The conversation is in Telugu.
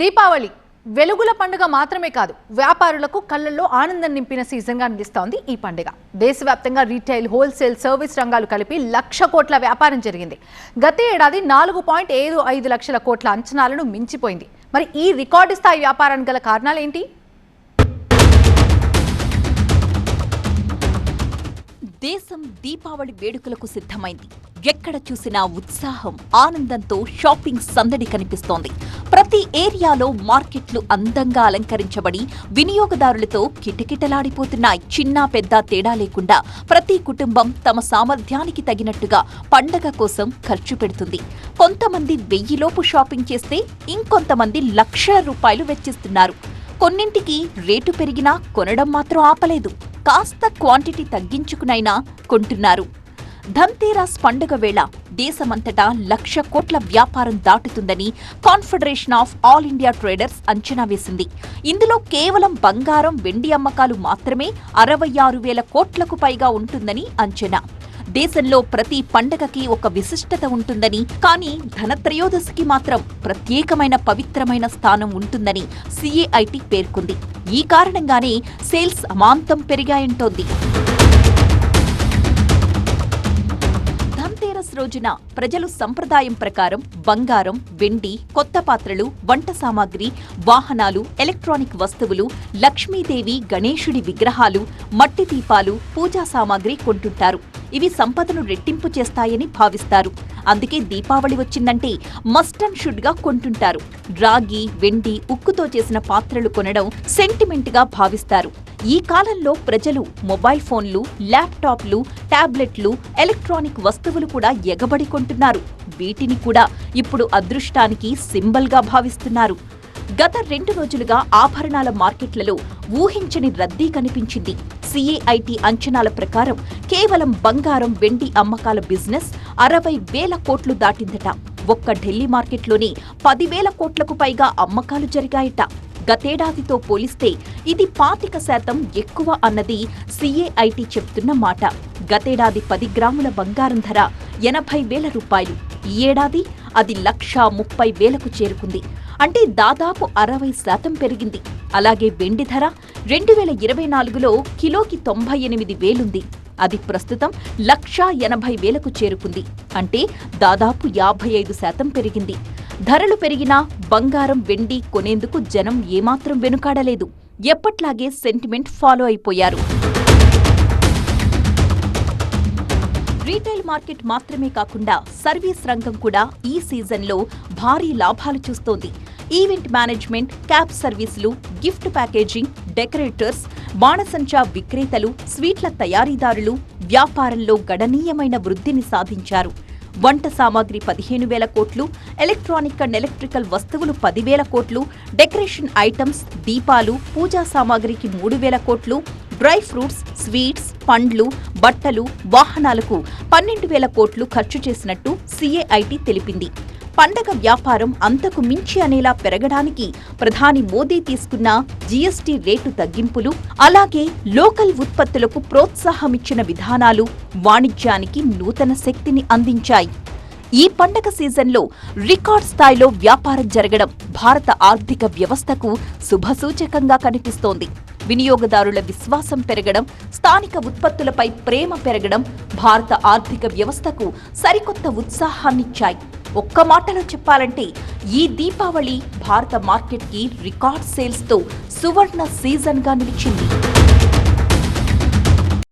దీపావళి వెలుగుల పండుగ మాత్రమే కాదు వ్యాపారులకు కళ్ళల్లో ఆనందం నింపిన సీజన్గా నిలుస్తోంది ఈ పండుగ. దేశవ్యాప్తంగా రీటైల్ హోల్సేల్ సర్వీస్ రంగాలు కలిపి లక్ష కోట్ల వ్యాపారం జరిగింది. గత ఏడాది నాలుగు పాయింట్ ఏడు ఐదు లక్షల కోట్ల అంచనాలను మించిపోయింది. మరి ఈ రికార్డు స్థాయి వ్యాపారానికి గల కారణాలేంటి దేశం దీపావళి వేడుకలకు సిద్ధమైంది. ఎక్కడ చూసినా ఉత్సాహం ఆనందంతో షాపింగ్ సందడి కనిపిస్తోంది. ప్రతి ఏరియాలో మార్కెట్లు అందంగా అలంకరించబడి వినియోగదారులతో కిటకిటలాడిపోతున్నాయి. చిన్న పెద్ద తేడా లేకుండా ప్రతి కుటుంబం తమ సామర్థ్యానికి తగినట్టుగా పండగ కోసం ఖర్చు పెడుతుంది. కొంతమంది వెయ్యిలోపు షాపింగ్ చేస్తే ఇంకొంతమంది లక్షల రూపాయలు వెచ్చిస్తున్నారు. కొన్నింటికి రేటు పెరిగినా కొనడం మాత్రం ఆపలేదు. కాస్త క్వాంటిటీ తగ్గించుకునైనా కొంటున్నారు. ధన్తేరాస్ పండుగ వేళ దేశమంతటా లక్ష కోట్ల వ్యాపారం దాటుతుందని confederation of all India traders అంచనా వేసింది. ఇందులో కేవలం బంగారం వెండి అమ్మకాలు మాత్రమే అరవై ఆరు వేల కోట్లకు పైగా ఉంటుందని అంచనా. దేశంలో ప్రతి పండగకి ఒక విశిష్టత ఉంటుందని కానీ ధనత్రయోదశికి మాత్రం ప్రత్యేకమైన పవిత్రమైన స్థానం ఉంటుందని సిఏఐటి పేర్కొంది. ఈ కారణంగానే సేల్స్ అమాంతం పెరిగాయంటోంది. ధన్తేరస్ రోజున ప్రజలు సంప్రదాయం ప్రకారం బంగారం వెండి కొత్త పాత్రలు వంట సామాగ్రి వాహనాలు ఎలక్ట్రానిక్ వస్తువులు లక్ష్మీదేవి గణేశుడి విగ్రహాలు మట్టి దీపాలు పూజా సామాగ్రి కొంటుంటారు. ఇవి సంపదను రెట్టింపు చేస్తాయని భావిస్తారు. అందుకే దీపావళి వచ్చిందంటే మస్ట్ అండ్ షుడ్గా కొంటుంటారు. రాగి వెండి ఉక్కుతో చేసిన పాత్రలు కొనడం సెంటిమెంట్గా భావిస్తారు. ఈ కాలంలో ప్రజలు మొబైల్ ఫోన్లు ల్యాప్టాప్లు టాబ్లెట్లు ఎలక్ట్రానిక్ వస్తువులు కూడా ఎగబడి కొంటున్నారు. వీటిని కూడా ఇప్పుడు అదృష్టానికి సింబల్గా భావిస్తున్నారు. గత రెండు రోజులుగా ఆభరణాల మార్కెట్లలో ఊహించని రద్దీ కనిపించింది. సిఏఐటి అంచనాల ప్రకారం కేవలం బంగారం వెండి అమ్మకాల బిజినెస్ అరవై వేల కోట్లు దాటిందట. ఒక్క ఢిల్లీ మార్కెట్లోనే పదివేల కోట్లకు పైగా అమ్మకాలు జరిగాయట. గతేడాదితో పోలిస్తే ఇది పాతిక శాతం ఎక్కువ అన్నది సిఏఐటి చెప్తున్న మాట. గతేడాది పది గ్రాముల బంగారం ధర ఎనభై వేల రూపాయలు. ఈ ఏడాది అది లక్షా ముప్పై వేలకు చేరుకుంది. అంటే దాదాపు అరవై శాతం పెరిగింది. అలాగే వెండి ధర రెండు వేల ఇరవై నాలుగులో కిలోకి తొంభై ఎనిమిది వేలుంది. అది ప్రస్తుతం లక్షా ఎనభై వేలకు చేరుకుంది. అంటే దాదాపు యాభై ఐదు శాతం పెరిగింది. ధరలు పెరిగినా బంగారం వెండి కొనేందుకు జనం ఏమాత్రం వెనుకాడలేదు. ఎప్పట్లాగే సెంటిమెంట్ ఫాలో అయిపోయారు. రీటైల్ మార్కెట్ మాత్రమే కాకుండా సర్వీస్ రంగం కూడా ఈ సీజన్లో భారీ లాభాలు చూస్తోంది. ఈవెంట్ మేనేజ్మెంట్ క్యాబ్ సర్వీసులు గిఫ్ట్ ప్యాకేజింగ్ డెకరేటర్స్ బాణసంచా విక్రేతలు స్వీట్ల తయారీదారులు వ్యాపారంలో గణనీయమైన వృద్ధిని సాధించారు. వంట సామాగ్రి పదిహేను వేల కోట్లు ఎలక్ట్రానిక్ అండ్ ఎలక్ట్రికల్ వస్తువులు పదివేల కోట్లు డెకరేషన్ ఐటమ్స్ దీపాలు పూజా సామాగ్రికి మూడు వేల కోట్లు డ్రై ఫ్రూట్స్ స్వీట్స్ పండ్లు బట్టలు వాహనాలకు పన్నెండు వేల కోట్లు ఖర్చు చేసినట్టు సిఏఐటి తెలిపింది. పండగ వ్యాపారం అంతకు మించి అనేలా పెరగడానికి ప్రధాని మోదీ తీసుకున్న జీఎస్టీ రేటు తగ్గింపులు అలాగే లోకల్ ఉత్పత్తులకు ప్రోత్సాహమిచ్చిన విధానాలు వాణిజ్యానికి నూతన శక్తిని అందించాయి. ఈ పండగ సీజన్లో రికార్డ్ స్థాయిలో వ్యాపారం జరగడం భారత ఆర్థిక వ్యవస్థకు శుభసూచకంగా కనిపిస్తోంది. వినియోగదారుల విశ్వాసం పెరగడం స్థానిక ఉత్పత్తులపై ప్రేమ పెరగడం భారత ఆర్థిక వ్యవస్థకు సరికొత్త ఉత్సాహాన్నిచ్చాయి. ఒక్క మాటలో చెప్పాలంటే ఈ దీపావళి భారత మార్కెట్కి రికార్డ్ సేల్స్తో సువర్ణ సీజన్గా నిలిచింది.